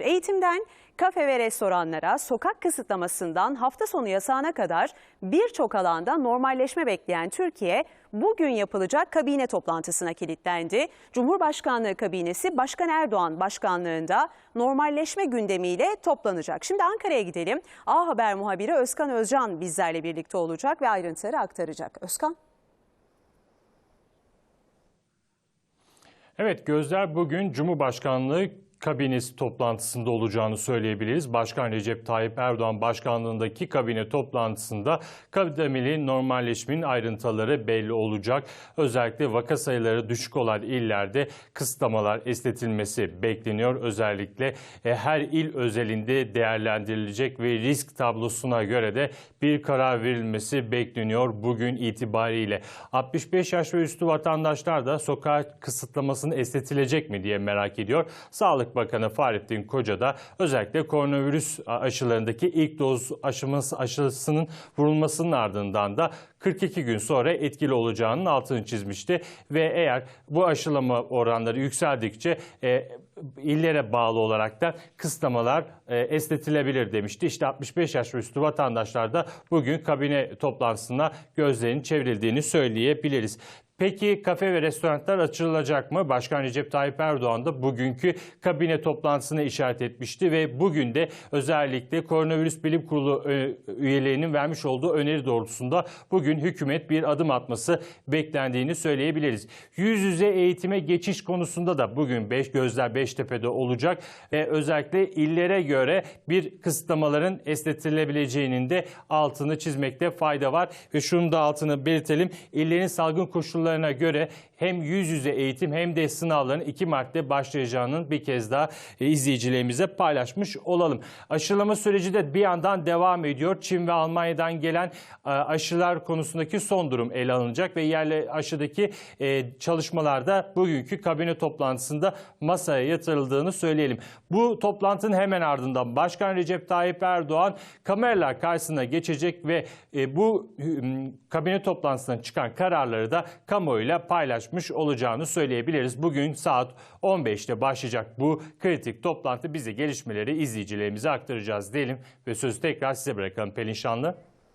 Eğitimden kafe ve restoranlara, sokak kısıtlamasından hafta sonu yasağına kadar birçok alanda normalleşme bekleyen Türkiye bugün yapılacak kabine toplantısına kilitlendi. Cumhurbaşkanlığı kabinesi Başkan Erdoğan başkanlığında normalleşme gündemiyle toplanacak. Şimdi Ankara'ya gidelim. A Haber muhabiri Özkan Özcan bizlerle birlikte olacak ve ayrıntıları aktaracak. Özkan. Evet gözler bugün Cumhurbaşkanlığı kabinesi toplantısında olacağını söyleyebiliriz. Başkan Recep Tayyip Erdoğan başkanlığındaki kabine toplantısında kademeli normalleşmenin ayrıntıları belli olacak. Özellikle vaka sayıları düşük olan illerde kısıtlamalar esnetilmesi bekleniyor. Özellikle e, her il özelinde değerlendirilecek ve risk tablosuna göre de bir karar verilmesi bekleniyor bugün itibariyle. 65 yaş ve üstü vatandaşlar da sokağa kısıtlamasını esnetilecek mi diye merak ediyor. Sağlık Bakanı Fahrettin Koca da özellikle koronavirüs aşılarındaki ilk doz aşıması, aşısının vurulmasının ardından da 42 gün sonra etkili olacağının altını çizmişti ve eğer bu aşılama oranları yükseldikçe e, illere bağlı olarak da kısıtlamalar e, esnetilebilir demişti. İşte 65 yaş üstü vatandaşlar da bugün kabine toplantısına gözlerinin çevrildiğini söyleyebiliriz. Peki kafe ve restoranlar açılacak mı? Başkan Recep Tayyip Erdoğan da bugünkü kabine toplantısına işaret etmişti ve bugün de özellikle Koronavirüs Bilim Kurulu e, üyelerinin vermiş olduğu öneri doğrultusunda bugün hükümet bir adım atması beklendiğini söyleyebiliriz. Yüz yüze eğitime geçiş konusunda da bugün beş gözler Beştepe'de olacak ve özellikle illere göre bir kısıtlamaların esnetilebileceğinin de altını çizmekte fayda var ve şunu da altını belirtelim. İllerin salgın koşullarına göre hem yüz yüze eğitim hem de sınavların 2 Mart'ta başlayacağının bir kez daha e, izleyicilerimize paylaşmış olalım. Aşılama süreci de bir yandan devam ediyor. Çin ve Almanya'dan gelen e, aşılar konusundaki son durum ele alınacak ve yerli aşıdaki e, çalışmalarda bugünkü kabine toplantısında masaya yatırıldığını söyleyelim. Bu toplantının hemen ardından Başkan Recep Tayyip Erdoğan kameralar karşısına geçecek ve bu kabine toplantısından çıkan kararları da kamuoyuyla paylaşmış olacağını söyleyebiliriz. Bugün saat 15'te başlayacak bu kritik toplantı bize gelişmeleri izleyicilerimize aktaracağız diyelim ve sözü tekrar size bırakalım Pelin Şanlı.